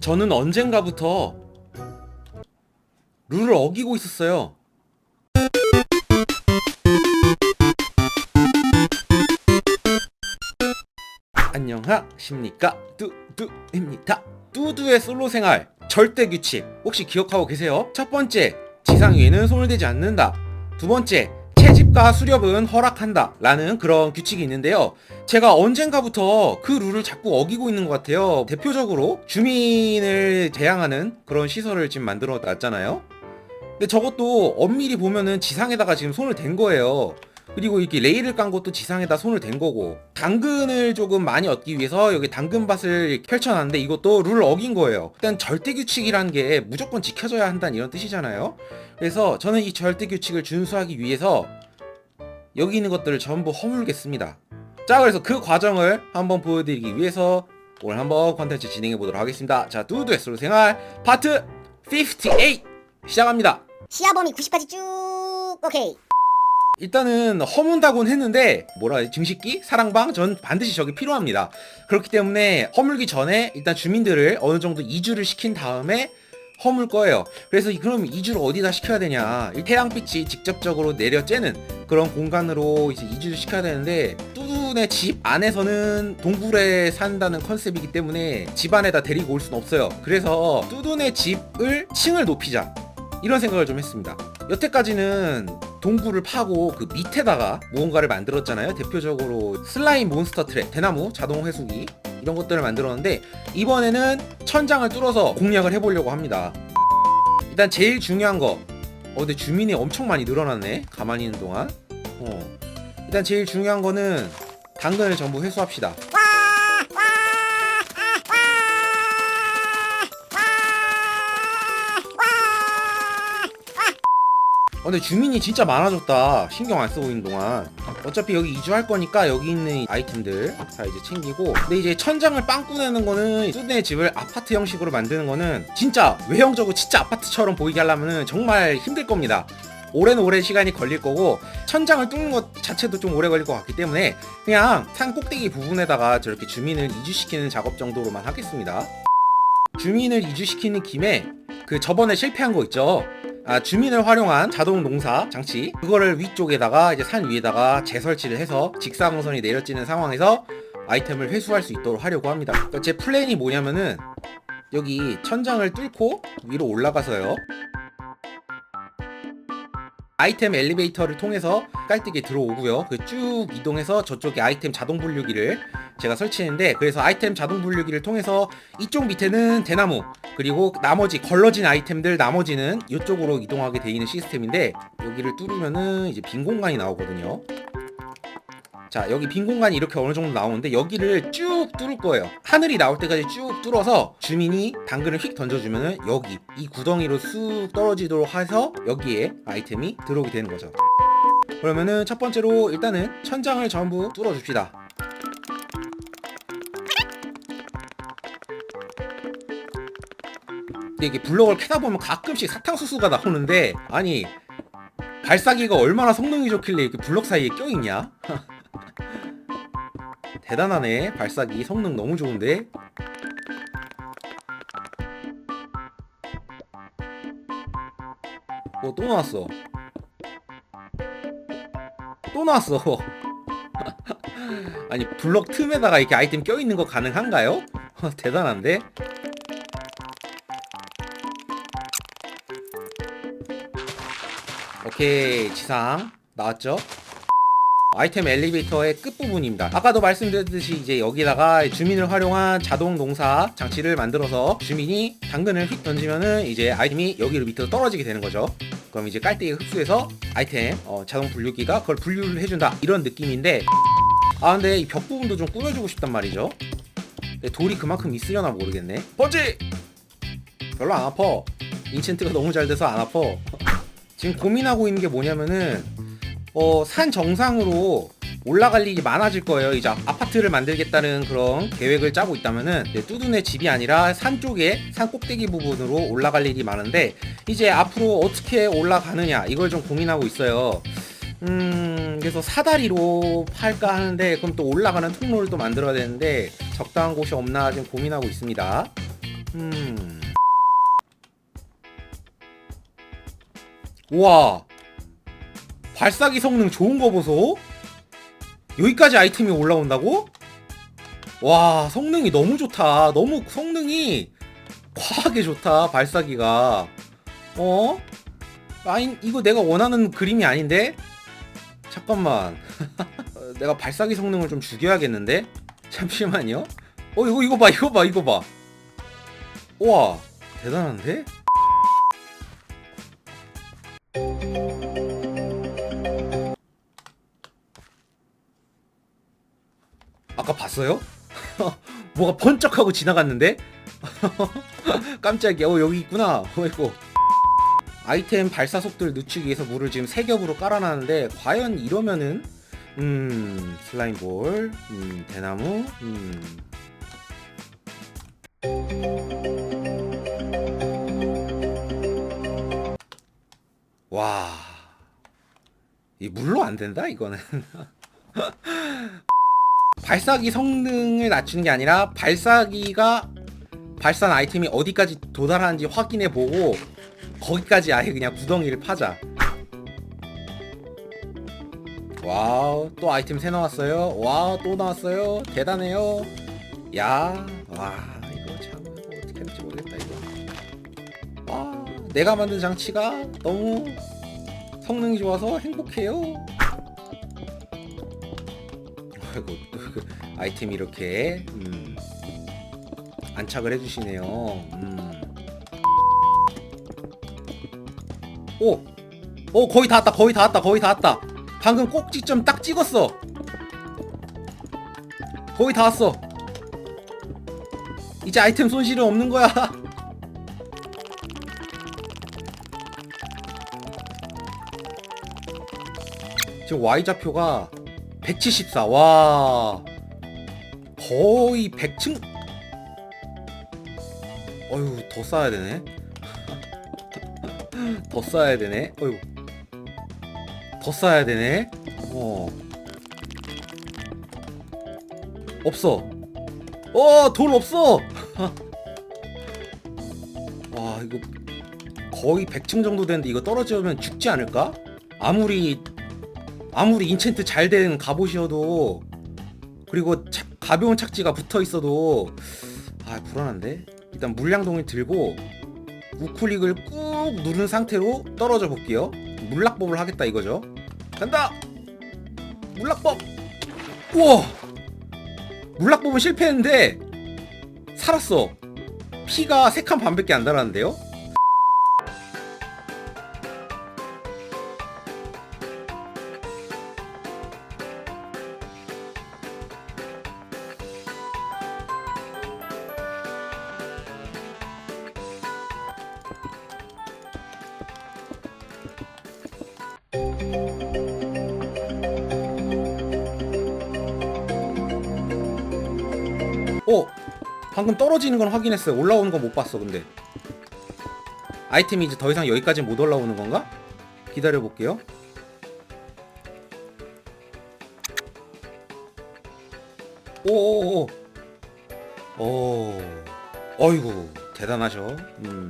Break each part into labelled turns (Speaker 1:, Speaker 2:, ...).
Speaker 1: 저는 언젠가부터 룰을 어기고 있었어요. 안녕하십니까 뚜뚜입니다. 뚜두의 솔로 생활 절대 규칙 혹시 기억하고 계세요? 첫 번째 지상 위에는 손을 대지 않는다. 두 번째 채집과 수렵은 허락한다 라는 그런 규칙이 있는데요. 제가 언젠가부터 그 룰을 자꾸 어기고 있는 것 같아요. 대표적으로 주민을 대항하는 그런 시설을 지금 만들어 놨잖아요. 근데 저것도 엄밀히 보면은 지상에다가 지금 손을 댄 거예요. 그리고 이렇게 레일을 깐 것도 지상에다 손을 댄 거고. 당근을 조금 많이 얻기 위해서 여기 당근밭을 펼쳐놨는데 이것도 룰을 어긴 거예요. 일단 절대 규칙이라는 게 무조건 지켜져야 한다는 이런 뜻이잖아요. 그래서 저는 이 절대 규칙을 준수하기 위해서 여기 있는 것들을 전부 허물겠습니다. 자, 그래서 그 과정을 한번 보여드리기 위해서 오늘 한번 컨텐츠 진행해 보도록 하겠습니다. 자, 두두의 솔로 생활 파트 58 시작합니다.
Speaker 2: 시야 범위 90까지 쭉 오케이
Speaker 1: 일단은 허문다고는 했는데 뭐라 해야 지 증식기, 사랑방 전 반드시 저게 필요합니다. 그렇기 때문에 허물기 전에 일단 주민들을 어느 정도 이주를 시킨 다음에 허물 거예요. 그래서 이- 그럼 이주를 어디다 시켜야 되냐? 이 태양빛이 직접적으로 내려 쬐는 그런 공간으로 이제 이주를 시켜야 되는데 뚜둔의 집 안에서는 동굴에 산다는 컨셉이기 때문에 집 안에다 데리고 올 수는 없어요. 그래서 뚜둔의 집을 층을 높이자. 이런 생각을 좀 했습니다. 여태까지는 동굴을 파고 그 밑에다가 무언가를 만들었잖아요. 대표적으로 슬라임 몬스터 트랩, 대나무 자동 회수기 이런 것들을 만들었는데 이번에는 천장을 뚫어서 공략을 해보려고 합니다. 일단 제일 중요한 거. 어, 근데 주민이 엄청 많이 늘어났네. 가만히 있는 동안. 어. 일단 제일 중요한 거는 당근을 전부 회수합시다. 어, 근데 주민이 진짜 많아졌다. 신경 안 쓰고 있는 동안. 어차피 여기 이주할 거니까 여기 있는 아이템들 다 이제 챙기고. 근데 이제 천장을 빵꾸 내는 거는 뚜드의 집을 아파트 형식으로 만드는 거는 진짜 외형적으로 진짜 아파트처럼 보이게 하려면은 정말 힘들 겁니다. 오랜 오랜 시간이 걸릴 거고 천장을 뚫는 것 자체도 좀 오래 걸릴 것 같기 때문에 그냥 산 꼭대기 부분에다가 저렇게 주민을 이주시키는 작업 정도로만 하겠습니다. 주민을 이주시키는 김에 그 저번에 실패한 거 있죠. 아, 주민을 활용한 자동 농사 장치 그거를 위쪽에다가 이제 산 위에다가 재설치를 해서 직사광선이 내려지는 상황에서 아이템을 회수할 수 있도록 하려고 합니다. 그러니까 제 플랜이 뭐냐면은 여기 천장을 뚫고 위로 올라가서요. 아이템 엘리베이터를 통해서 깔뜨게 들어오고요. 그 쭉 이동해서 저쪽에 아이템 자동 분류기를 제가 설치했는데 그래서 아이템 자동 분류기를 통해서 이쪽 밑에는 대나무 그리고 나머지 걸러진 아이템들 나머지는 이쪽으로 이동하게 돼 있는 시스템인데 여기를 뚫으면은 이제 빈 공간이 나오거든요. 자 여기 빈 공간이 이렇게 어느 정도 나오는데 여기를 쭉 뚫을 거예요. 하늘이 나올 때까지 쭉 뚫어서 주민이 당근을 휙 던져주면은 여기 이 구덩이로 쑥 떨어지도록 해서 여기에 아이템이 들어오게 되는 거죠. 그러면은 첫 번째로 일단은 천장을 전부 뚫어줍시다. 근데 이게 블럭을 캐다 보면 가끔씩 사탕수수가 나오는데 아니 발사기가 얼마나 성능이 좋길래 이렇게 블럭 사이에 껴있냐? 대단하네. 발사기 성능 너무 좋은데? 어 또 나왔어. 또 나왔어. 아니 블럭 틈에다가 이렇게 아이템 껴있는 거 가능한가요? 대단한데 오케이 지상 나왔죠? 아이템 엘리베이터의 끝부분입니다. 아까도 말씀드렸듯이 이제 여기다가 주민을 활용한 자동 농사 장치를 만들어서 주민이 당근을 휙 던지면은 이제 아이템이 여기로 밑으로 떨어지게 되는 거죠. 그럼 이제 깔때기 흡수해서 아이템 어, 자동 분류기가 그걸 분류를 해준다 이런 느낌인데 아 근데 이 벽 부분도 좀 꾸며주고 싶단 말이죠. 근데 돌이 그만큼 있으려나 모르겠네. 번지 별로 안 아파. 인챈트가 너무 잘 돼서 안 아파. 지금 고민하고 있는 게 뭐냐면은 어, 산 정상으로 올라갈 일이 많아질 거예요. 이제 아- 아파트를 만들겠다는 그런 계획을 짜고 있다면은 이제 뚜둔의 집이 아니라 산 쪽에 산 꼭대기 부분으로 올라갈 일이 많은데 이제 앞으로 어떻게 올라가느냐 이걸 좀 고민하고 있어요. 음, 그래서 사다리로 팔까 하는데 그럼 또 올라가는 통로를 또 만들어야 되는데 적당한 곳이 없나 지금 고민하고 있습니다. 음. 우와. 발사기 성능 좋은 거 보소. 여기까지 아이템이 올라온다고? 와, 성능이 너무 좋다. 너무 성능이 과하게 좋다. 발사기가. 어? 아니, 이거 내가 원하는 그림이 아닌데? 잠깐만. 어, 내가 발사기 성능을 좀 죽여야겠는데? 잠시만요. 어, 이거, 이거 봐, 이거 봐, 이거 봐. 우와, 대단한데? 아까 봤어요? 뭐가 번쩍하고 지나갔는데? 깜짝이야. 어, 여기 있구나. 어이구. 아이템 발사 속도를 늦추기 위해서 물을 지금 세 겹으로 깔아놨는데 과연 이러면은 음 슬라임볼 음 대나무 음 와. 이 물로 안 된다 이거는. 발사기 성능을 낮추는 게 아니라 발사기가 발사한 아이템이 어디까지 도달하는지 확인해 보고 거기까지 아예 그냥 구덩이를 파자. 와우, 또 아이템 새 나왔어요. 와우, 또 나왔어요. 대단해요. 야, 와, 이거 참 이거 어떻게 해야 될지 모르겠다 이거. 와, 내가 만든 장치가 너무 성능이 좋아서 행복해요. 아이고, 그 아이템 이렇게 음, 안착을 해주시네요. 음. 오, 오 거의 다 왔다, 거의 다 왔다, 거의 다 왔다. 방금 꼭지점 딱 찍었어. 거의 다 왔어. 이제 아이템 손실은 없는 거야. 지금 Y 좌표가 174. 와. 거의 100층? 어휴, 더 쌓아야 되네. 더 쌓아야 되네. 어휴. 더 쌓아야 되네. 어. 없어. 어, 돌 없어. 와, 이거 거의 100층 정도 되는데 이거 떨어지면 죽지 않을까? 아무리 아무리 인챈트 잘 된 갑옷이어도 그리고 착- 가벼운 착지가 붙어 있어도 아 불안한데? 일단 물량동을 들고 우클릭을 꾹 누른 상태로 떨어져 볼게요. 물락법을 하겠다 이거죠. 간다! 물락법! 우와! 물락법은 실패했는데 살았어. 피가 세칸 반밖에 안 달았는데요 어 방금 떨어지는 건 확인했어요. 올라오는 건 못 봤어 근데. 아이템이 이제 더 이상 여기까지 못 올라오는 건가? 기다려 볼게요. 오오오 오. 어이구 대단하셔. 음.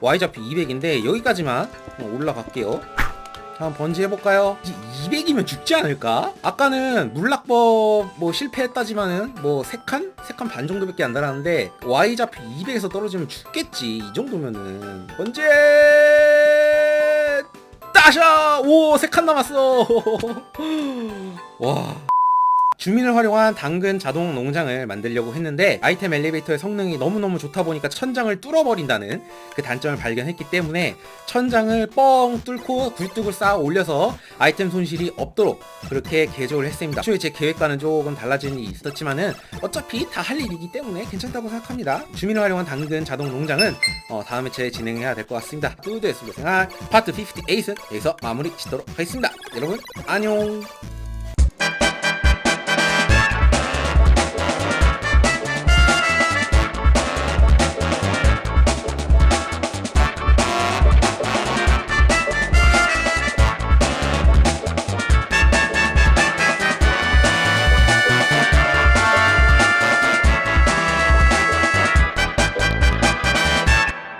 Speaker 1: Y좌표 200인데 여기까지만 올라갈게요 한번 번지 해볼까요? 200이면 죽지 않을까? 아까는 물락법 뭐 실패했다지만은 뭐 3칸? 3칸 반 정도밖에 안 달았는데 Y좌표 200에서 떨어지면 죽겠지 이 정도면은 번지 따샤! 오 3칸 남았어 와 주민을 활용한 당근 자동 농장을 만들려고 했는데 아이템 엘리베이터의 성능이 너무너무 좋다 보니까 천장을 뚫어버린다는 그 단점을 발견했기 때문에 천장을 뻥 뚫고 굴뚝을 쌓아 올려서 아이템 손실이 없도록 그렇게 개조를 했습니다. 애초에 제 계획과는 조금 달라진 일이 있었지만은 어차피 다 할 일이기 때문에 괜찮다고 생각합니다. 주민을 활용한 당근 자동 농장은 어, 다음 회차에 진행해야 될 것 같습니다. 뚜드의 술로 생활 파트 58은 여기서 마무리 짓도록 하겠습니다. 여러분 안녕